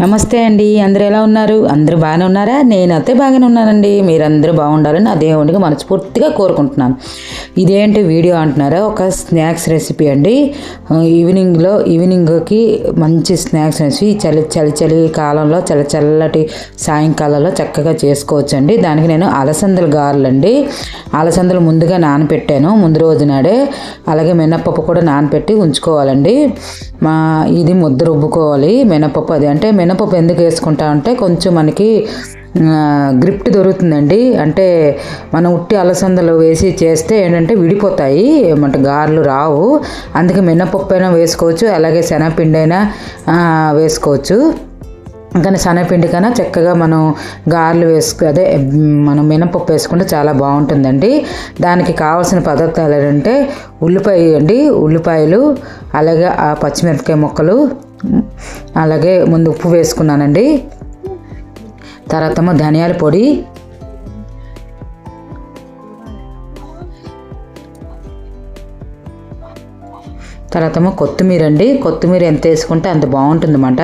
నమస్తే అండి అందరూ ఎలా ఉన్నారు? అందరూ బాగానే ఉన్నారా? నేనైతే బాగానే ఉన్నానండి. మీరందరూ బాగుండాలని నా దేవుడికి మనస్ఫూర్తిగా కోరుకుంటున్నాను. ఇదేంటి వీడియో అంటున్నారా? ఒక స్నాక్స్ రెసిపీ అండి. ఈవినింగ్లో ఈవినింగ్కి మంచి స్నాక్స్ రెసిపీ చలి చలి చలి కాలంలో చల్ల చల్లటి సాయంకాలంలో చక్కగా చేసుకోవచ్చండి. దానికి నేను అలసందలు గారెలు అండి అలసందలు ముందుగా నానపెట్టాను. ముందు రోజు నాడే అలాగే మినప్పప్పు కూడా నానపెట్టి ఉంచుకోవాలండి. మా ఇది ముద్ద రుబ్బుకోవాలి. మినప్పప్పు అది అంటే మినపప్పు ఎందుకు వేసుకుంటా అంటే కొంచెం మనకి గ్రిప్ట్ దొరుకుతుందండి. అంటే మనం ఉట్టి అలసందలు వేసి చేస్తే ఏంటంటే విడిపోతాయి. ఏమంటే గారెలు రావు. అందుకే మినపప్పు అయినా వేసుకోవచ్చు. అలాగే శనగపిండి అయినా వేసుకోవచ్చు. కానీ శనగపిండి కన్నా చక్కగా మనం గారెలు వేసుకు అదే మనం మినపప్పు వేసుకుంటే చాలా బాగుంటుందండి. దానికి కావాల్సిన పదార్థాలు ఏంటంటే ఉల్లిపాయ అండి. ఉల్లిపాయలు అలాగే ఆ పచ్చిమిరపకాయ ముక్కలు అలాగే ముందు ఉప్పు వేసుకున్నానండి. తర్వాత ధనియాల పొడి. తర్వాత కొత్తిమీర అండి. కొత్తిమీర ఎంత వేసుకుంటే అంత బాగుంటుందన్నమాట.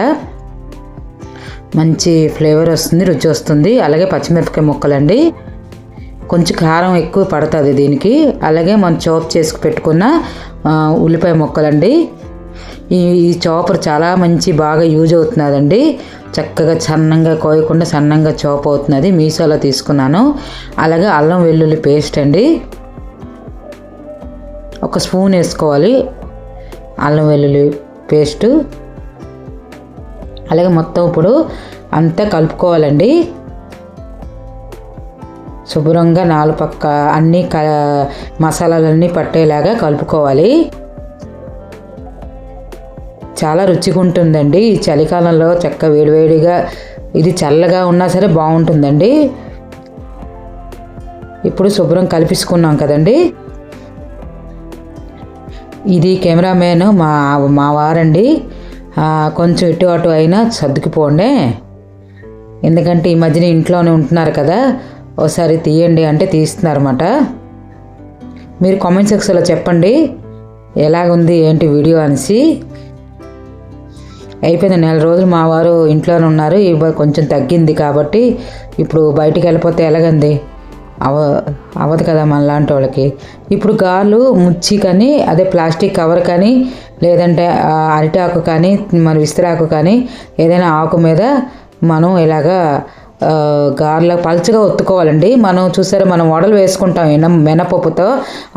మంచి ఫ్లేవర్ వస్తుంది రుచి వస్తుంది. అలాగే పచ్చిమిరపకాయ ముక్కలండి. కొంచెం కారం ఎక్కువ పడుతుంది దీనికి. అలాగే మనం చోప్ చేసుకు పెట్టుకున్న ఉల్లిపాయ ముక్కలండి. ఈ ఈ చాపర్ చాలా మంచి బాగా యూజ్ అవుతున్నదండి. చక్కగా సన్నంగా కోయకుండా సన్నంగా చాప్ అవుతున్నది. మీషోలో తీసుకున్నాను. అలాగే అల్లం వెల్లుల్లి పేస్ట్ అండి. ఒక స్పూన్ వేసుకోవాలి. అల్లం వెల్లుల్లి పేస్టు అలాగే మొత్తం ఇప్పుడు అంతా కలుపుకోవాలండి. శుభ్రంగా నాలుగు పక్క అన్నీ క మసాలాలన్నీ పట్టేలాగా కలుపుకోవాలి. చాలా రుచిగా ఉంటుందండి ఈ చలికాలంలో చక్క వేడివేడిగా ఇది చల్లగా ఉన్నా సరే బాగుంటుందండి. ఇప్పుడు శుభ్రం కలిపించుకున్నాం కదండి. ఇది కెమెరామెన్ మా మా వారండి. కొంచెం ఇటు అటు అయినా సర్దుకుపోండి. ఎందుకంటే ఈ మధ్యన ఇంట్లోనే ఉంటున్నారు కదా. ఒకసారి తీయండి అంటే తీస్తున్నారన్నమాట. మీరు కామెంట్ సెక్షన్లో చెప్పండి. ఎలాగుంది ఏంటి వీడియో అనేసి. అయిపోయింది. నెల రోజులు మా వారు ఇంట్లోనే ఉన్నారు. కొంచెం తగ్గింది కాబట్టి ఇప్పుడు బయటికి వెళ్ళిపోతే ఎలాగంది? అవ అవ్వదు కదా మనలాంటి వాళ్ళకి. ఇప్పుడు గాలు ముచ్చి కానీ అదే ప్లాస్టిక్ కవర్ కానీ లేదంటే అరిటాకు కానీ మన విస్తరాకు కానీ ఏదైనా ఆకు మీద మనం ఇలాగా గారెలో పలుచగా ఒత్తుకోవాలండి. మనం చూసారా మనం వడలు వేసుకుంటాం ఎన మినపప్పుతో.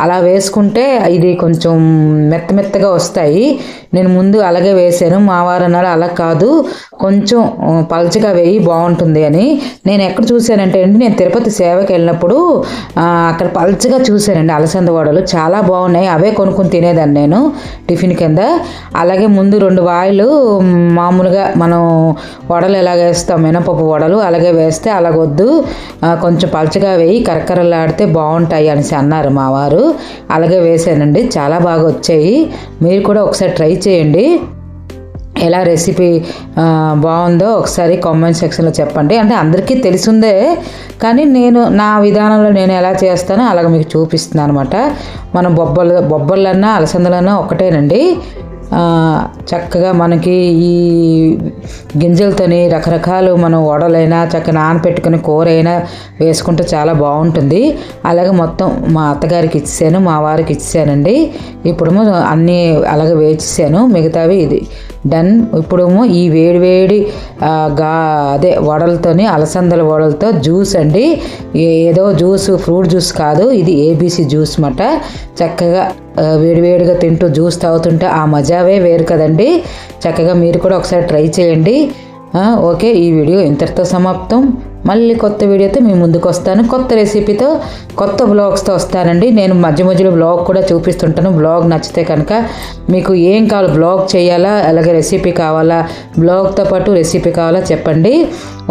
అలా వేసుకుంటే ఇది కొంచెం మెత్త మెత్తగా వస్తాయి. నేను ముందు అలాగే వేసాను మా వారన్నారు అలా కాదు. కొంచెం పలుచగా వేయి బాగుంటుంది అని. నేను ఎక్కడ చూశానంటే అండి నేను తిరుపతి సేవకి వెళ్ళినప్పుడు అక్కడ పలుచగా చూశానండి అలసంద వడలు. చాలా బాగున్నాయి. అవే కొనుక్కొని తినేదాన్ని నేను టిఫిన్ కింద. అలాగే ముందు రెండు వాయిలు మామూలుగా మనం వడలు ఎలాగ వేస్తాం మినపప్పు వడలు అలాగే వేస్తే అలాగొద్దు. కొంచెం పలచగా వేయి కరకరలాడితే బాగుంటాయి అనేసి అన్నారు మా వారు. అలాగే వేసానండి చాలా బాగా వచ్చాయి. మీరు కూడా ఒకసారి ట్రై చేయండి. ఎలా రెసిపీ బాగుందో ఒకసారి కామెంట్ సెక్షన్లో చెప్పండి. అంటే అందరికీ తెలిసిందే కానీ నేను నా విధానంలో నేను ఎలా చేస్తానో అలాగ మీకు చూపిస్తున్నాను అనమాట మనం బొబ్బలు బొబ్బలన్నా అలసందలన్నా ఒకటేనండి. చక్కగా మనకి ఈ గింజలతోని రకరకాలు మనం వడలైనా చక్కగా నానపెట్టుకుని కూర అయినా వేసుకుంటే చాలా బాగుంటుంది. అలాగే మొత్తం మా అత్తగారికి ఇచ్చాను మా వారికి ఇచ్చానండి ఇప్పుడు అన్నీ అలాగే వేచిసాను మిగతావి ఇది. డన్. ఇప్పుడేమో ఈ వేడి వేడి గా అదే వడలతోని అలసందల వడలతో జ్యూస్ అండి. ఏదో జ్యూస్ ఫ్రూట్ జ్యూస్ కాదు ఇది ఏబీసీ జ్యూస్ మాట చక్కగా వేడివేడిగా తింటూ జ్యూస్ తాగుతుంటే ఆ మజావే వేరు కదండి. చక్కగా మీరు కూడా ఒకసారి ట్రై చేయండి. ఓకే ఈ వీడియో ఇంతటితో సమాప్తం. మళ్ళీ కొత్త వీడియోతో మీ ముందుకు వస్తాను. కొత్త రెసిపీతో కొత్త బ్లాగ్స్తో వస్తానండి. నేను మధ్య మధ్యలో బ్లాగ్ కూడా చూపిస్తుంటాను. బ్లాగ్ నచ్చితే కనుక మీకు ఏం కావాలి బ్లాగ్ చేయాలా అలాగే రెసిపీ కావాలా బ్లాగ్తో పాటు రెసిపీ కావాలా చెప్పండి.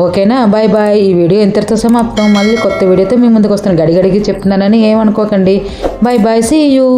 ఓకేనా? బాయ్ బాయ్ ఈ వీడియో ఇంతటితో సమాప్తం. మళ్ళీ కొత్త వీడియోతో మీ ముందుకు వస్తాను. గడిగడిగి చెప్తున్నానని ఏమనుకోకండి. Bye bye see you